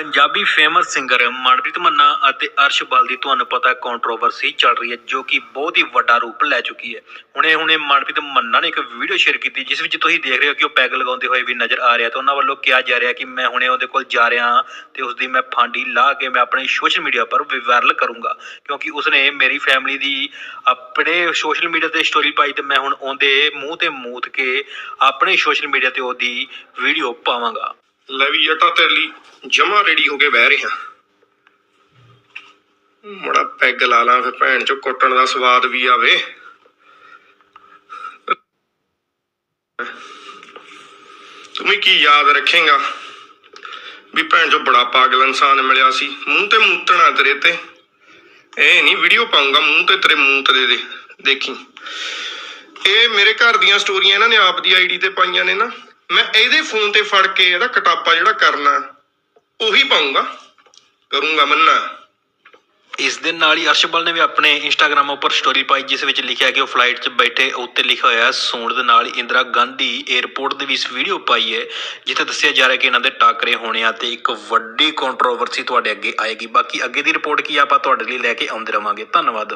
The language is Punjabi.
ਪੰਜਾਬੀ ਫੇਮਸ ਸਿੰਗਰ ਮਨਪ੍ਰੀਤ ਮੰਨਾ ਅਤੇ ਅਰਸ਼ ਬਲ ਦੀ ਤੁਹਾਨੂੰ ਪਤਾ ਕੰਟਰੋਵਰਸੀ ਚੱਲ ਰਹੀ ਹੈ, ਜੋ ਕਿ ਬਹੁਤ ਹੀ ਵੱਡਾ ਰੂਪ ਲੈ ਚੁੱਕੀ ਹੈ। ਹੁਣੇ ਹੁਣੇ ਮਨਪ੍ਰੀਤ ਮੰਨਾ ਨੇ ਇੱਕ ਵੀਡੀਓ ਸ਼ੇਅਰ ਕੀਤੀ, ਜਿਸ ਵਿੱਚ ਤੁਸੀਂ ਦੇਖ ਰਹੇ ਹੋ ਕਿ ਉਹ ਪੈਗ ਲਗਾਉਂਦੇ ਹੋਏ ਵੀ ਨਜ਼ਰ ਆ ਰਿਹਾ ਤਾਂ ਉਹਨਾਂ ਵੱਲੋਂ ਕਿਹਾ ਜਾ ਰਿਹਾ ਕਿ ਮੈਂ ਹੁਣੇ ਉਹਦੇ ਕੋਲ ਜਾ ਰਿਹਾ ਹਾਂ ਤੇ ਉਸ ਦੀ ਮੈਂ ਫਾਂਡੀ ਲਾ ਕੇ ਮੈਂ ਆਪਣੇ ਸੋਸ਼ਲ ਮੀਡੀਆ ਪਰ ਵਾਇਰਲ ਕਰੂੰਗਾ। ਕਿਉਂਕਿ ਉਸਨੇ ਮੇਰੀ ਫੈਮਿਲੀ ਦੀ ਆਪਣੇ ਸੋਸ਼ਲ ਮੀਡੀਆ ਤੇ ਸਟੋਰੀ ਪਾਈ ਤੇ ਮੈਂ ਹੁਣ ਉਹਦੇ ਮੂੰਹ ਤੇ ਮੂਤ ਕੇ ਆਪਣੇ ਸੋਸ਼ਲ ਮੀਡੀਆ ਤੇ ਉਹਦੀ ਵੀਡੀਓ ਪਾਵਾਂਗਾ। ਲੈ ਵੀ ਜਟਾ ਤੇਰੇ ਲਈ ਜਮਾ ਰੈਡੀ ਹੋ ਕੇ ਬਹਿ ਰਿਹਾ। ਮੜਾ ਪੈਗ ਲਾ ਲਾਂ ਫਿਰ ਭੈਣ ਚੋ ਕੁੱਟਣ ਦਾ ਸਵਾਦ ਵੀ ਆਵੇ। ਤੂੰ ਵੀ ਕੀ ਯਾਦ ਰੱਖੇਗਾ ਵੀ ਭੈਣ ਚੋ ਬੜਾ ਪਾਗਲ ਇਨਸਾਨ ਮਿਲਿਆ ਸੀ। ਮੂੰਹ ਤੇ ਮੂਤਣਾ ਤੇਰੇ ਤੇ। ਇਹ ਨਹੀਂ ਵੀਡੀਓ ਪਾਉਂਗਾ, ਮੂੰਹ ਤੇ ਤੇਰੇ ਮੂੰਹ ਤੇ ਦੇ ਦੇਖੀ। ਇਹ ਮੇਰੇ ਘਰ ਦੀਆਂ ਸਟੋਰੀਆਂ ਇਹਨਾਂ ਨੇ ਆਪ ਦੀ ਆਈਡੀ ਤੇ ਪਾਈਆਂ ਨੇ ਨਾ। ਮੈਂ ਇਹਦੇ ਫੋਨ ਤੇ ਫੜ ਕੇ ਇਹਦਾ ਕਟਾਪਾ ਜਿਹੜਾ ਕਰਨਾ, ਉਹੀ ਪਾਉਂਗਾ। ਕਰੂੰਗਾ ਮੰਨਾ ਇਸ ਦੇ ਨਾਲ ਹੀ ਅਰਸ਼ਬਲ ਨੇ ਵੀ ਆਪਣੇ ਇੰਸਟਾਗ੍ਰam ਉੱਪਰ ਸਟੋਰੀ ਪਾਈ, ਜਿਸ ਵਿੱਚ ਲਿਖਿਆ ਕਿ ਉਹ ਫਲਾਈਟ 'ਚ ਬੈਠੇ ਉੱਤੇ ਲਿਖਿਆ ਹੋਇਆ ਹੈ ਦੇ ਨਾਲ ਇੰਦਰਾ ਗਾਂਧੀ 에ਅਰਪੋਰਟ ਦੇ ਵੀ ਇਸ ਵੀਡੀਓ ਪਾਈ ਹੈ, ਜਿੱਥੇ ਦੱਸਿਆ ਜਾ ਰਿਹਾ ਕਿ ਇਹਨਾਂ ਦੇ ਟਾਕਰੇ ਹੋਣੇ ਆ ਤੇ ਇੱਕ ਵੱਡੀ ਕੰਟਰੋਵਰਸੀ ਤੁਹਾਡੇ ਅੱਗੇ ਆਏਗੀ। ਬਾਕੀ ਅੱਗੇ ਦੀ ਰਿਪੋਰਟ ਕੀ ਆਪਾਂ ਤੁਹਾਡੇ ਲਈ ਲੈ ਕੇ ਆਉਂਦੇ ਰਵਾਂਗੇ। ਧੰਨਵਾਦ।